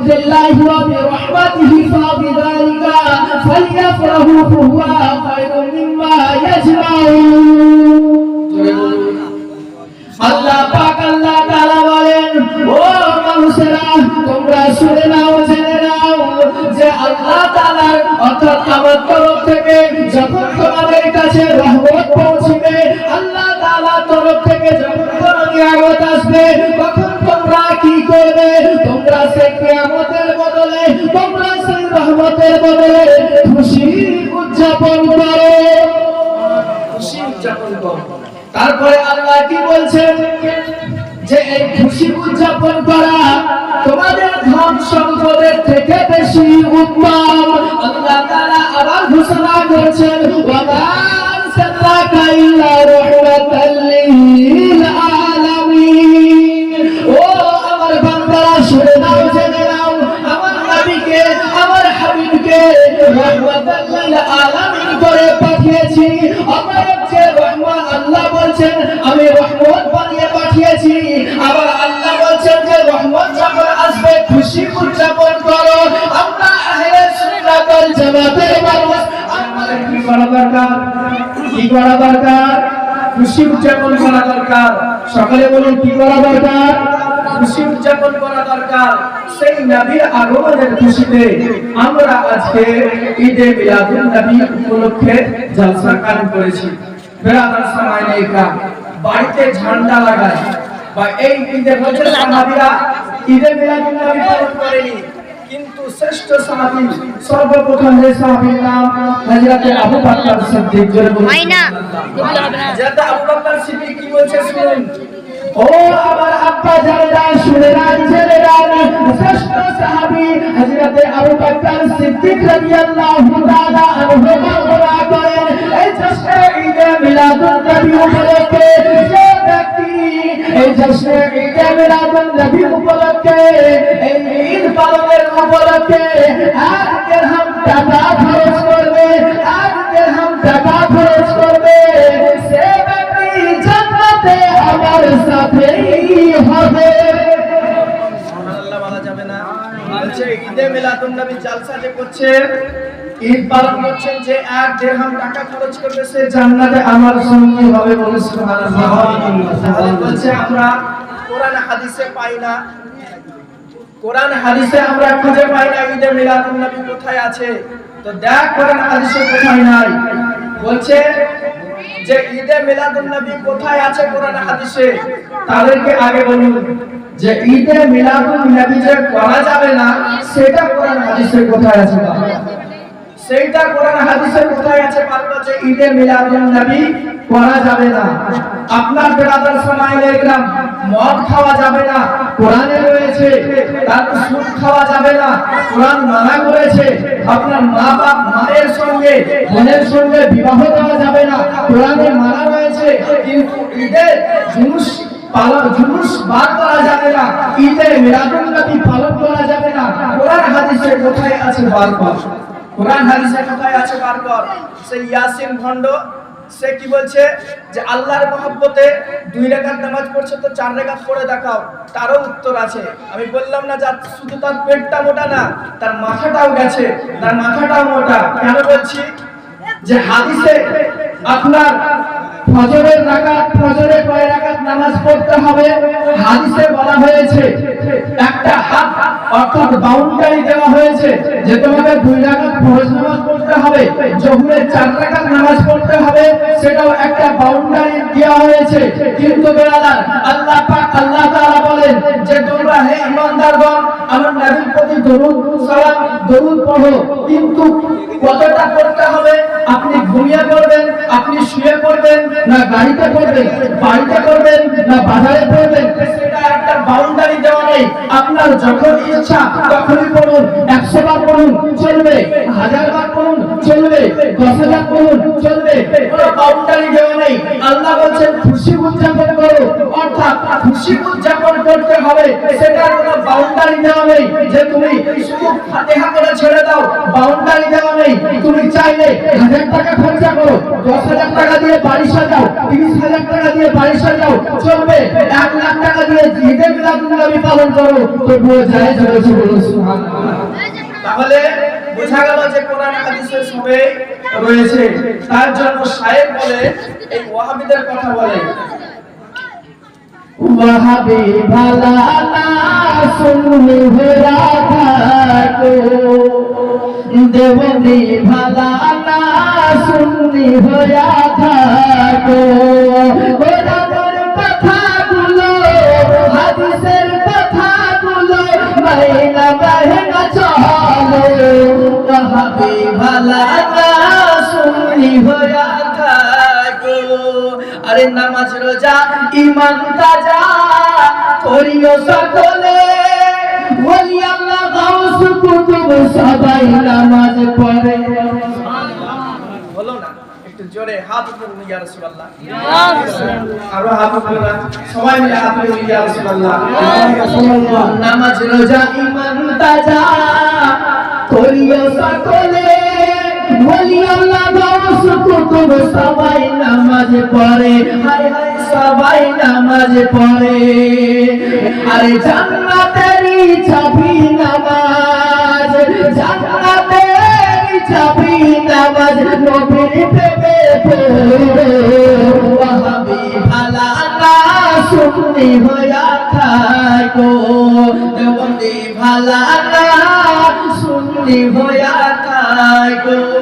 بفضل الله وبرحمته فبذلك فليفرحوا هو خير مما يجمعون আল্লাহ পাক আল্লাহ তাআলা বলেন ও মানুষেরা তোমরা শুনে নাও জেনে নাও যে আল্লাহ তাআলার অর্থাৎ আমার তরফ থেকে যখন তোমাদের কাছে সেই কিয়ামতের বদলে তোমরা সেই রহমতের বদলে খুশি উদযাপন করো। খুশি উদযাপন করো। তারপরে আল্লাহ কি বলছেন? যে এই খুশি উদযাপন করা তোমাদের ধন সম্পদের থেকে বেশি উত্তম। যে রহমান, আল্লাহ বলছেন, আমি রহমত বানিয়ে পাঠিয়েছি। আবার আল্লাহ বলছেন যে, রহমত যখন আসবে, খুশি উদযাপন করো। আমরা আহলে সুন্নাত ওয়াল জামাতের মানুষ আমাদের দরকার? কি করা দরকার? খুশি উদযাপন করা দরকার। সকালে বলুন, কি করা দরকার? খুশি উদযাপন করা দরকার। সেই নবীর আগমনের খুশিতে আমরা আজকে ঈদে মিলাদুন নবী উপলক্ষে জলসা কায়েম করেছি। বেরাদার সামাইনে ইকরাম বাড়িতে ঝান্ডা লাগায় বা এই ঈদের মধ্যে সাহাবীরা ঈদে মিলাদুন নবী পালন করেনি। কিন্তু শ্রেষ্ঠ সাহাবী সর্বপ্রথম যে সাহাবীর নাম হযরত আবু বকর সিদ্দিক জোরে বলুন। মাইনা। হযরত আবু বকর সিদ্দিক কি বলছে শুনুন। ও আমার আব্বা জানেরা আবু বকর সিদ্দিক রাদিয়াল্লাহু তাআলা আনহু বর্ণনা করেন, এই জশ্নে ঈদে মিলাদুন নবী উপলক্ষে, যে ব্যক্তি এই জশ্নে ঈদে মিলাদুন নবী উপলক্ষে, এই ঈদ পালনের উপলক্ষে এক দিরহাম টাকা খরচ ঈদে মিলাদুন নবী জালসা যে করছে, ঈদ পালন করছেন যে এক দেড়হাম টাকা খরচ করবে সে জান্নাতে আমার সঙ্গী হবে বলে বলছে আমরা কোরআন হাদিসে পাই না। কোরআন হাদিসে আমরা খুঁজে পাই না ঈদে মিলাদুন নবী কোথায় আছে। তো দেখ কোরআন হাদিসে কোথায় নাই। বলছে যে ঈদে মিলাদুন নবী কোথায় আছে কোরআন হাদিসে, তাদেরকে আগে বলুন। যে ঈদে মিলাদুন নবী যে করা যাবে না, সেটা কোরআন হাদিসে কোথায় আছে সেইটা কোরআন হাদিসে কোথায় আছে পারব যে ঈদে মিলাদুন নবী করা যাবে না। আপনার বেরাদার সময় একরাম মদ খাওয়া যাবে না। কোরআনে রয়েছে তারপর সুদ খাওয়া যাবে না। কোরআন মানা করেছে, আপনার মা বাপ মায়ের সঙ্গে, বোনের সঙ্গে বিবাহ দেওয়া যাবে না। কোরআনে মানা রয়েছে, কিন্তু ঈদের জুলুস পালন, জুলুস বার করা যাবে না। ঈদে মিলাদুন নবী পালন করা যাবে না। কোরআন হাদিসে কোথায় আছে বারবার কোরআন হাদিসে কোথায় আছে বারবার সেই ইয়াসিন ভণ্ড সে কি বলছে? যে আল্লাহর মহব্বতে দুই রেখাত নামাজ পড়ছে তো চার রেখাত পড়ে দেখাও। তারও উত্তর আছে। আমি বললাম না যার শুধু তার পেটটা মোটা না, তার মাথাটাও গেছে। তার মাথাটাও মোটা। কেন বলছি? যে হাদিসে আপনার ফজরের রাকাত ফজরে কয় রাকাত নামাজ পড়তে হবে। হাদিসে বলা হয়েছে, একটা হাত অর্থাৎ বাউন্ডারি দেওয়া হয়েছে, যে তোমাকে দুই রাকাত ফরজ নামাজ পড়তে হবে, জোহরের চার রাকাত নামাজ পড়তে হবে, সেটাও একটা বাউন্ডারি দেওয়া হয়েছে। কিন্তু বেরাদার আল্লাহ পাক, আল্লাহ তাআলা বলেন যে, তোমরা হে ইমানদারগণ আমার নবীর প্রতি দরুদ, সালাম, দরুদ পড়ো। কিন্তু কতটা পড়তে হবে? আপনি ঘুমিয়ে পড়বেন, আপনি শুয়ে পড়বেন, না গাড়িতে পড়বেন, বাড়িতে পড়বেন, না বাজারে পড়বেন, সেটা একটা বাউন্ডারি দেওয়া নেই। আপনার যখন ইচ্ছা, তখনই পড়ুন, একশো বার পড়ুন, চলবে, হাজার বার চলবে হাজার পড়ুন চলবে। কোনো বাউন্ডারি দেওয়া নেই। আল্লাহ বলছেন খুশি উদযাপন করো। অর্থাৎ খুশি উদযাপন করতে হবে সেটার কোনো বাউন্ডারি দেওয়া নেই। যে তুমি শুধু ফাতিহা করে ছেড়ে দাও বাউন্ডারি দেওয়া নেই। তুমি চাইলে হাজার টাকা খরচা করো দশ হাজার টাকা দিয়ে বাড়ি সাজাও তিরিশ হাজার টাকা দিয়ে বাড়ি সাজাও চলবে। এক লাখ টাকা দিয়ে ঈদে মিলাদুল্নবী পালন করো তবুও যায় চলেছে বলো সুবহানাল্লাহ। তাহলে বোঝা গেল যে কোরআন হাদিসের সবে রয়েছে। তার জন্য সাহেব বলে, এই ওয়াহাবিদের কথা বলে। ওয়াহাবি ভালা না সুন্নি ভরা থাকো। দেবনি ভালা না সুন্নি হয়া থাকো। ওরাদের আরে নামাজ রোজা ইমান তাজা করিও সকলে। বলি আল্লাহ গাউস কুতুব সবাই নামাজ পড়ে। হলো না একটু জোরে হাত উঠুন ইয়া রাসূলুল্লাহ। আরও হাত উঠুন। সবাই মিলে হাত ইয়া রাসূলুল্লাহ। নামাজ রোজা ইমান তাজা করিও সকলে। কুতুব সবাই নামাজ পড়ে। হায় হায়, সবাই নামাজ পড়ে। আরে জান্নাতেরই চাবি নামাজ জান্নাতেরই চাবি নামাজ নবীর প্রেমে পড়ো। ওয়াহাবি ভালা না, সুন্নি হইয়া থাকো। দেবন্দি ভালা না, সুন্নি হইয়া থাকো।